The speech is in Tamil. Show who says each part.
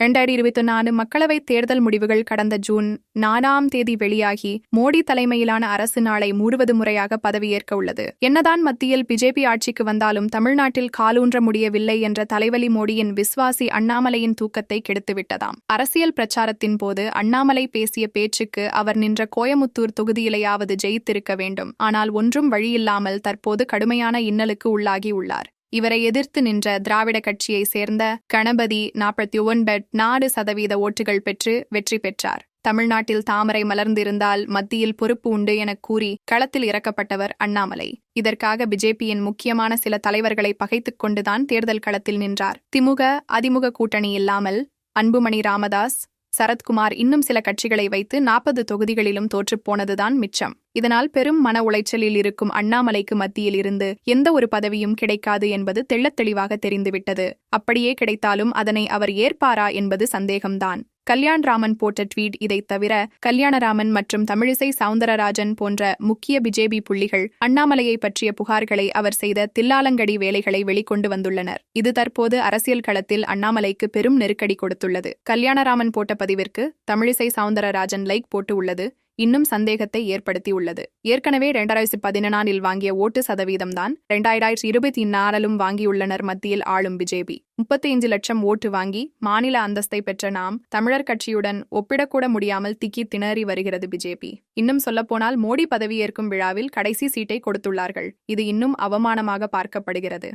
Speaker 1: இரண்டாயிரத்தி இருபத்தி நாலு மக்களவைத் தேர்தல் முடிவுகள் கடந்த ஜூன் நாலாம் தேதி வெளியாகி மோடி தலைமையிலான அரசு நாளை மூடுவது முறையாக பதவியேற்க உள்ளது. என்னதான் மத்தியில் பிஜேபி ஆட்சிக்கு வந்தாலும் தமிழ்நாட்டில் காலூன்ற முடியவில்லை என்ற தலைவலி மோடியின் விஸ்வாசி அண்ணாமலையின் தூக்கத்தை கெடுத்துவிட்டதாம். அரசியல் பிரச்சாரத்தின் போது அண்ணாமலை பேசிய பேச்சுக்கு அவர் நின்ற கோயமுத்தூர் தொகுதியிலேயாவது ஜெயித்திருக்க வேண்டும். ஆனால் ஒன்றும் வழியில்லாமல் தற்போது கடுமையான இன்னலுக்கு உள்ளாகி உள்ளார். இவரை எதிர்த்து நின்ற திராவிட கட்சியை சேர்ந்த கணபதி நாற்பத்தி ஒன்பது நாலு சதவீத ஓட்டுகள் பெற்று வெற்றி பெற்றார். தமிழ்நாட்டில் தாமரை மலர்ந்திருந்தால் மத்தியில் பொறுப்பு உண்டு எனக் கூறி களத்தில் இறக்கப்பட்டவர் அண்ணாமலை. இதற்காக பிஜேபியின் முக்கியமான சில தலைவர்களை பகைத்துக் கொண்டுதான் தேர்தல் களத்தில் நின்றார். திமுக அதிமுக கூட்டணி இல்லாமல் அன்புமணி ராமதாஸ் சரத்குமார் இன்னும் சில கட்சிகளை வைத்து நாற்பது தொகுதிகளிலும் தோற்றுப்போனதுதான் மிச்சம். இதனால் பெரும் மன உளைச்சலில் இருக்கும் அண்ணாமலைக்கு மத்தியில் இருந்து எந்த ஒரு பதவியும் கிடைக்காது என்பது தெள்ளத் தெளிவாக தெரிந்துவிட்டது. அப்படியே கிடைத்தாலும் அதனை அவர் ஏற்பாரா என்பது சந்தேகம்தான். கல்யாண் ராமன் போட்ட ட்வீட் இதைத் தவிர கல்யாணராமன் மற்றும் தமிழிசை சவுந்தரராஜன் போன்ற முக்கிய பிஜேபி புள்ளிகள் அண்ணாமலையை பற்றிய புகார்களை அவர் செய்த தில்லாலங்கடி வேலைகளை வெளிக்கொண்டு வந்துள்ளனர். இது தற்போது அரசியல் களத்தில் அண்ணாமலைக்கு பெரும் நெருக்கடி கொடுத்துள்ளது. கல்யாணராமன் போட்ட பதிவிற்கு தமிழிசை சவுந்தரராஜன் லைக் போட்டு உள்ளது. இன்னும் சந்தேகத்தை ஏற்படுத்தியுள்ளது. ஏற்கனவே இரண்டாயிரத்தி பதினாலில் வாங்கிய ஓட்டு சதவீதம்தான் இரண்டாயிரத்தி இருபத்தி நாலிலும் வாங்கியுள்ளனர் மத்தியில் ஆளும் பிஜேபி. முப்பத்தி ஐந்து லட்சம் ஓட்டு வாங்கி மாநில அந்தஸ்தை பெற்ற நாம் தமிழர் கட்சியுடன் ஒப்பிடக்கூட முடியாமல் திக்கி திணறி வருகிறது பிஜேபி. இன்னும் சொல்லப்போனால் மோடி பதவியேற்கும் விழாவில் கடைசி சீட்டை கொடுத்துள்ளார்கள். இது இன்னும் அவமானமாக பார்க்கப்படுகிறது.